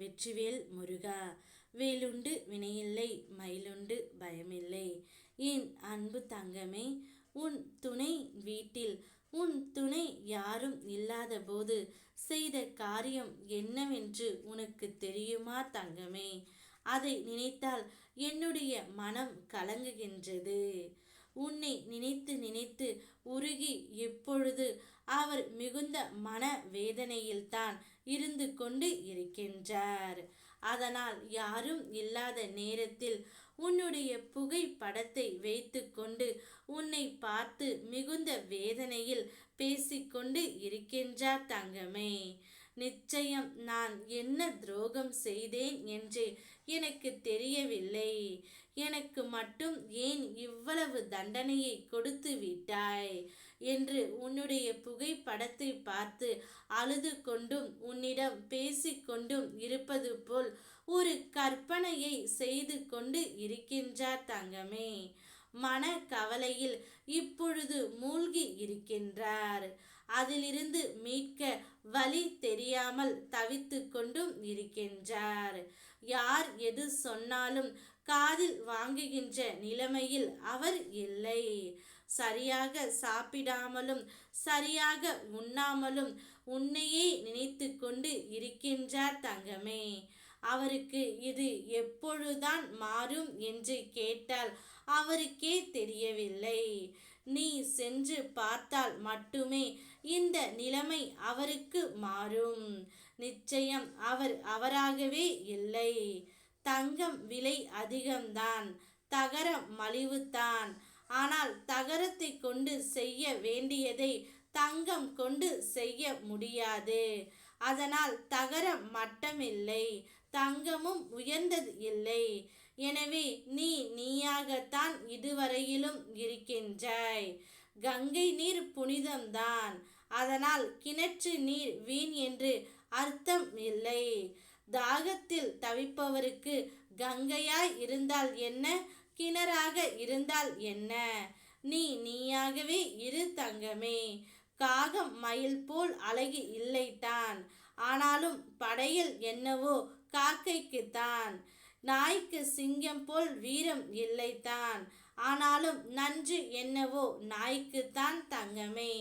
வெற்றிவேல் முருகா வேலுண்டு வினையில்லை மயிலுண்டு பயமில்லை. என் அன்பு தங்கமே உன் துணை வீட்டில் உன் துணை யாரும் இல்லாத போது செய்த காரியம் என்னவென்று உனக்கு தெரியுமா தங்கமே? அதை நினைத்தால் என்னுடைய மனம் கலங்குகின்றது. உன்னை நினைத்து நினைத்து உருகி எப்பொழுது அவர் மிகுந்த மன வேதனையில்தான் இருந்து கொண்டு இருக்கின்றார். அதனால் யாரும் இல்லாத நேரத்தில் உன்னுடைய புகைப்படத்தை வைத்துக்கொண்டு உன்னை பார்த்து மிகுந்த வேதனையில் பேசிக்கொண்டு இருக்கின்றார் தங்கமே. நிச்சயம் நான் என்ன துரோகம் செய்தேன் என்று எனக்கு தெரியவில்லை. எனக்கு மட்டும் ஏன் இவ்வளவு தண்டனையை கொடுத்து விட்டாய்? என்று உன்னுடைய புகைப்படத்தை பார்த்து அழுது கொண்டும் உன்னிடம் பேசிக்கொண்டும் இருப்பது போல் ஒரு கற்பனையை செய்து கொண்டு இருக்கின்றார் தங்கமே. மன கவலையில் இப்பொழுது மூழ்கி இருக்கின்றார். அதிலிருந்து மீட்க வழி தெரியாமல் தவித்து கொண்டும் இருக்கின்றார். யார் எது சொன்னாலும் காதில் வாங்குகின்ற நிலைமையில் அவர் இல்லை. சரியாக சாப்பிடாமலும் சரியாக உண்ணாமலும் உன்னையே நினைத்து கொண்டு இருக்கின்றார் தங்கமே. அவருக்கு இது எப்பொழுதுதான் மாறும் என்று கேட்டால் அவருக்கே தெரியவில்லை. நீ சென்று பார்த்தால் மட்டுமே இந்த நிலைமை அவருக்கு மாறும். நிச்சயம் அவர் அவராகவே இல்லை. தங்கம் விலை அதிகம்தான். தகரம் மலிவுதான். ஆனால் தகரத்தை கொண்டு செய்ய வேண்டியதை தங்கம் கொண்டு செய்ய முடியாது. அதனால் தகரம் மட்டமில்லை. தங்கமும் உயர்ந்தது இல்லை. எனவே நீ நீயாகத்தான் இதுவரையிலும் இருக்கின்றாய். கங்கை நீர் புனிதம்தான். அதனால் கிணற்று நீர் வீண் என்று அர்த்தம் இல்லை. தாகத்தில் தவிப்பவருக்கு கங்கையாய் இருந்தால் என்ன? கிணறாக இருந்தால் என்ன? நீ நீயாகவே இரு தங்கமே. காகம் மயில் போல் அழகி இல்லைத்தான் ஆனாலும் படையில் என்னவோ காக்கைக்குத்தான். நாய்க்கு சிங்கம் போல் வீரம் இல்லைத்தான். ஆனாலும் நன்று என்னவோ நாய்க்குத்தான் தங்கமே.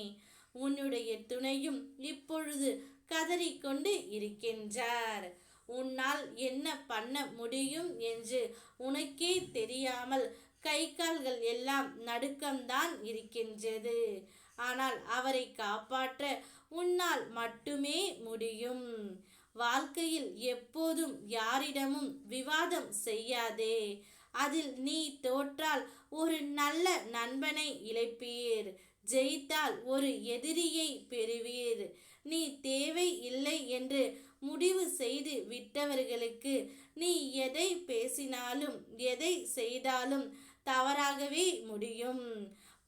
உன்னுடைய துணையும் இப்பொழுது கதறிக்கொண்டு இருக்கின்றார். உன்னால் என்ன பண்ண முடியும் என்று உனக்கே தெரியாமல் கை கால்கள் எல்லாம் நடுக்கம்தான் இருக்கின்றது. ஆனால் அவரை காப்பாற்ற உன்னால் மட்டுமே முடியும். வாழ்க்கையில் எப்போதும் யாரிடமும் விவாதம் செய்யாதே. அதில் நீ தோற்றால் ஒரு நல்ல நண்பனை இழைப்பீர். ஜெயித்தால் ஒரு எதிரியை பெறுவீர். நீ தேவை இல்லை என்று முடிவு செய்து விட்டவர்களுக்கு நீ எதை பேசினாலும் எதை செய்தாலும் தவறாகவே முடியும்.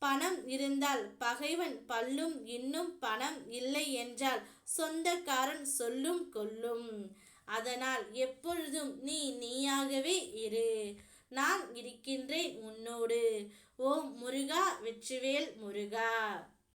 பணம் இருந்தால் பகைவன் பல்லும் இன்னும் பணம் இல்லை என்றால் சொந்தக்காரன் சொல்லும் கொல்லும். அதனால் எப்பொழுதும் நீ நீயாகவே இரு. நான் இருக்கின்றேன் உன்னோடு. ஓம் முருகா வெற்றிவேல் முருகா.